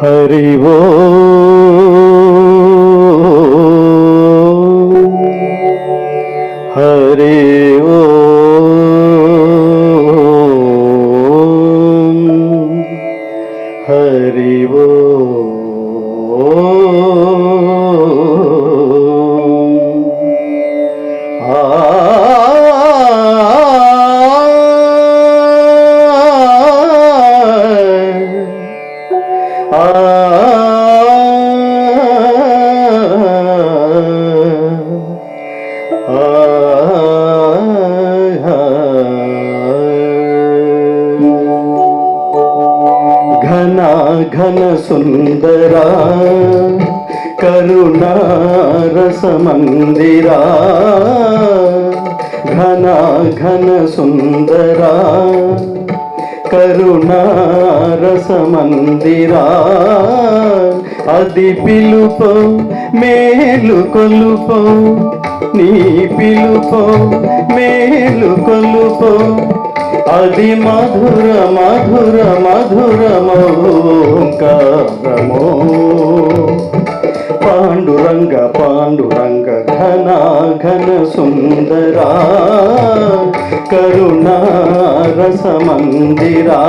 हरि वो हरि वो ఘన ఘన సుందరా కరుణారసమందిరా ఘన ఘన సుందరా. కరుణారసమందిరా అది పిలుపు మేలు కొలుపు. నీ పిలుపు మేలు కొలుపు. అది మధుర మధుర మధుర మధురమోంకారమో పాండురంగ పాండురంగ ఘన ఘన సుందరా. కరుణా రసమందిరా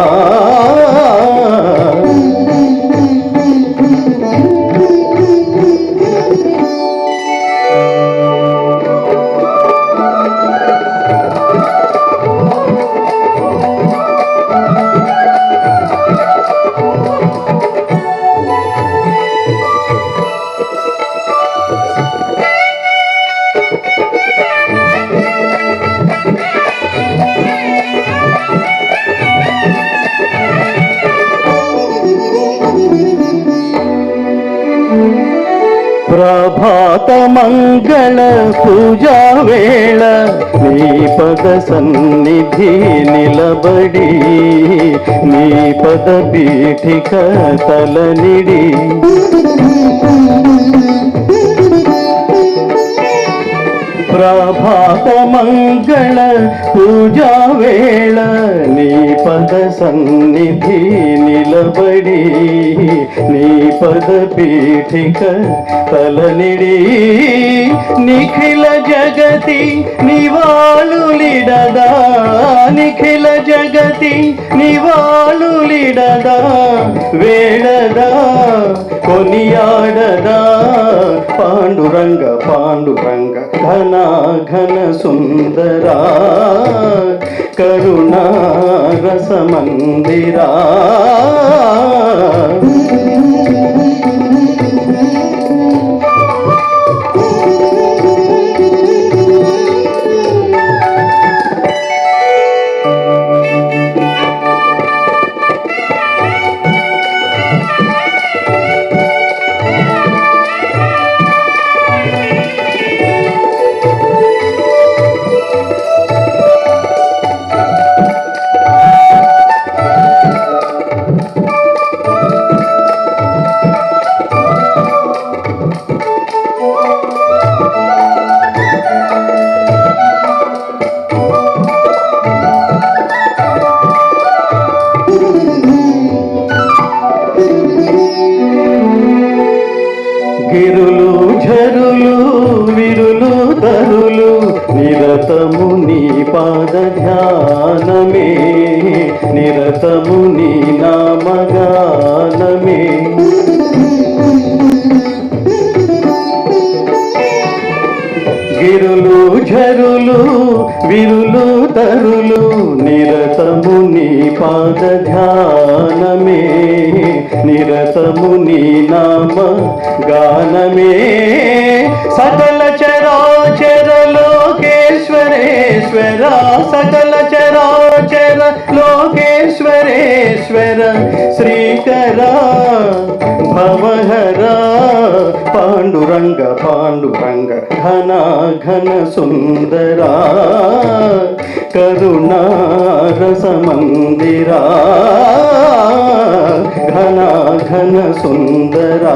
ప్రభాత మంగళ పూజా వేళ నీ పద సన్నిధి నిలబడి నీ పద పీఠిక తలనిడి ప్రభాత మంగళ పూజా వేళ నీ పద సన్నిధి నిలబడి నీ పద పీఠిక తలనిడి. నిఖిల జగతి నివాళులిడదా? నిఖిల జగతి నివాళులిడదా? వేడదా? కొనియాడదా? పాండురంగ పాండురంగ ఘన ఘన సుందరా కరుణా రసమందిరా. నిరతము నీ పాద ధ్యానమే నిరతము నీ నామగానమే. గిరులు ఝరులు విరులు తరులు నిరతము నీ పాద ధ్యానమే నిరతము నీ నామ గానమే సకల చరాచర లోకేశ్వరేశ్వర సకల చరాచర లోకేశ్వరేశ్వర శ్రీకర భవహర పాండురంగ పాండురంగ ఘన ఘన సుందరా కరుణా రసమందిరా ఘన ఘన సుందరా.